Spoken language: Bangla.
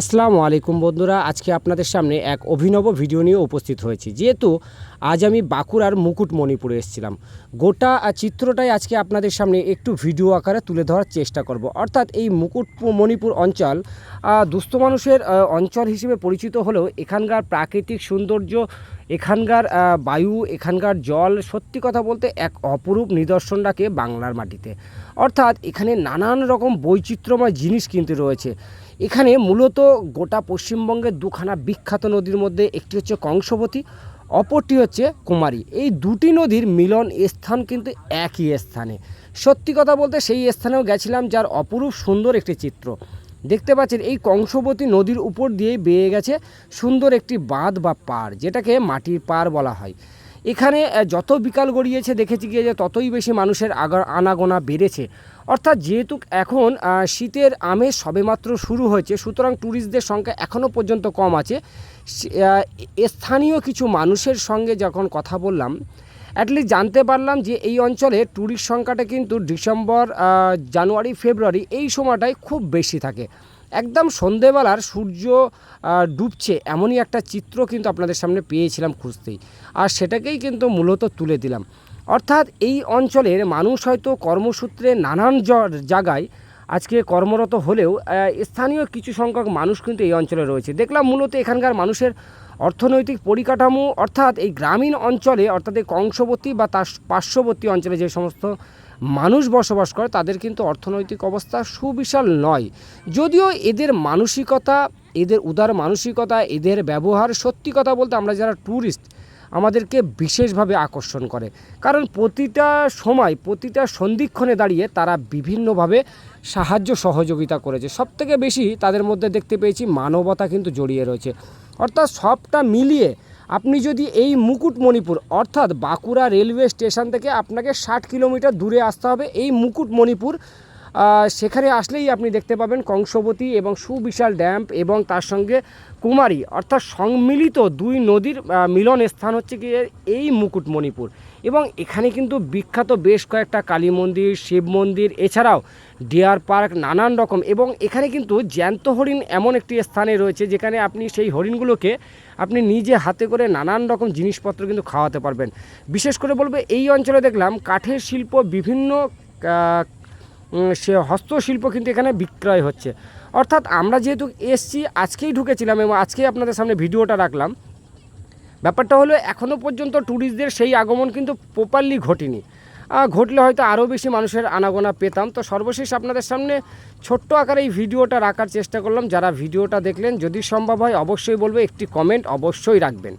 আসসালামু আলাইকুম বন্ধুরা, আজকে আপনাদের সামনে এক অভিনব ভিডিও নিয়ে উপস্থিত হয়েছি। যেহেতু আজ আমি বাঁকুড়ার মুকুটমণিপুরে এসেছিলাম। গোটা চিত্রটাই আজকে আপনাদের সামনে একটু ভিডিও আকারে তুলে ধরার চেষ্টা করব। অর্থাৎ এই মুকুটমণিপুর অঞ্চল দুস্থ মানুষের অঞ্চল হিসেবে পরিচিত হলেও এখানকার প্রাকৃতিক সৌন্দর্য এখানকার বায়ু, এখানকার জল সত্যি কথা বলতে এক অপরূপ নিদর্শন রাখে বাংলার মাটিতে। অর্থাৎ এখানে নানান রকম বৈচিত্র্যময় জিনিস কিন্তু রয়েছে। এখানে মূলত গোটা পশ্চিমবঙ্গের দুখানা বিখ্যাত নদীর মধ্যে একটি হচ্ছে কংসবতী, অপরটি হচ্ছে কুমারী। এই দুটি নদীর মিলন স্থান কিন্তু একই স্থানে। সত্যি কথা বলতে সেই স্থানেও গেছিলাম, যার অপরূপ সুন্দর একটি চিত্র। দেখতে পাচ্ছেন এই কংসবতী নদীর উপর দিয়ে বেয়ে গেছে সুন্দর একটি বাঁধ বা পাড়, যেটাকে মাটির পাড় বলা হয়। এখানে যত বিকাল গড়িয়েছে, দেখেছি গিয়ে যে ততই বেশি মানুষের আগা, আনাগোনা বেড়েছে। অর্থাৎ যেহেতু এখন শীতের আমেজ সবেমাত্র শুরু হয়েছে, সুতরাং ট্যুরিস্টদের সংখ্যা এখনও পর্যন্ত কম আছে স্থানীয় কিছু মানুষের সঙ্গে যখন কথা বললাম অ্যাটলিস্ট জানতে পারলাম যে এই অঞ্চলে ট্যুরিস্ট সংখ্যাটা কিন্তু ডিসেম্বর জানুয়ারি, ফেব্রুয়ারি এই সময়টায় খুব বেশি থাকে। একদম সন্ধেবেলার সূর্য ডুবছে এমনই একটা চিত্র কিন্তু আপনাদের সামনে পেয়েছিলাম খুঁজতেই। আর সেটাকেই কিন্তু মূলত তুলে দিলাম। অর্থাৎ এই অঞ্চলের মানুষ হয়তো কর্মসূত্রে নানান জায়গায় আজকে কর্মরত হলেও স্থানীয় কিছু সংখ্যক মানুষ কিন্তু এই অঞ্চলে রয়েছে। দেখলাম মূলত এখানকার মানুষের অর্থনৈতিক পরিকাঠামো, অর্থাৎ এই গ্রামীণ অঞ্চলে, অর্থাৎ এই কংসবর্তী বা তার পার্শ্ববর্তী অঞ্চলে যে সমস্ত মানুষ বসবাস করে, তাদের কিন্তু অর্থনৈতিক অবস্থা সুবিশাল নয়। যদিও এদের মানসিকতা, এদের উদার মানসিকতা, এদের ব্যবহার সত্যি কথা বলতে আমরা যারা ট্যুরিস্ট আমাদেরকে বিশেষভাবে আকর্ষণ করে। কারণ প্রতিটা সময়, প্রতিটা সন্ধিক্ষণে দাঁড়িয়ে তারা বিভিন্নভাবে সাহায্য সহযোগিতা করেছে। সবথেকে বেশি তাদের মধ্যে দেখতে পেয়েছি মানবতা কিন্তু জড়িয়ে রয়েছে। অর্থাৎ সবটা মিলিয়ে আপনি যদি এই মুকুটমণিপুর, অর্থাৎ বাঁকুড়া রেলওয়ে স্টেশন থেকে আপনাকে ষাট কিলোমিটার দূরে আসতে হবে, এই মুকুটমণিপুর সেখানে আসলেই আপনি দেখতে পাবেন কংসবতী এবং সুবিশাল ড্যাম এবং তার সঙ্গে কুমারী। অর্থাৎ সম্মিলিত দুই নদীর মিলন স্থান হচ্ছে কি এই মুকুটমণিপুর। এবং এখানে কিন্তু বিখ্যাত বেশ কয়েকটা কালী মন্দির, শিব মন্দির, এছাড়াও ডিয়ার পার্ক, নানান রকম এবং এখানে কিন্তু জ্যান্ত হরিণ এমন একটি স্থানে রয়েছে যেখানে আপনি সেই হরিণগুলোকে আপনি নিজে হাতে করে নানান রকম জিনিসপত্র কিন্তু খাওয়াতে পারবেন। বিশেষ করে বলবে, এই অঞ্চলে দেখলাম কাঠের শিল্প বিভিন্ন সে হস্তশিল্প কিন্তু এখানে বিক্রয় হচ্ছে। অর্থাৎ আমরা যেহেতু এসছি, আজকেই ঢুকেছিলাম এবং আজকেই আপনাদের সামনে ভিডিওটা রাখলাম। ব্যাপারটা হলো এখনও পর্যন্ত ট্যুরিস্টদের সেই আগমন কিন্তু প্রপারলি ঘটেনি। ঘটলে হয়তো আরও বেশি মানুষের আনাগোনা পেতাম। তো সর্বশেষ আপনাদের সামনে ছোট্ট আকারে এই ভিডিওটা রাখার চেষ্টা করলাম। যারা ভিডিওটা দেখলেন, যদি সম্ভব হয়, অবশ্যই বলব, একটি কমেন্ট অবশ্যই রাখবেন।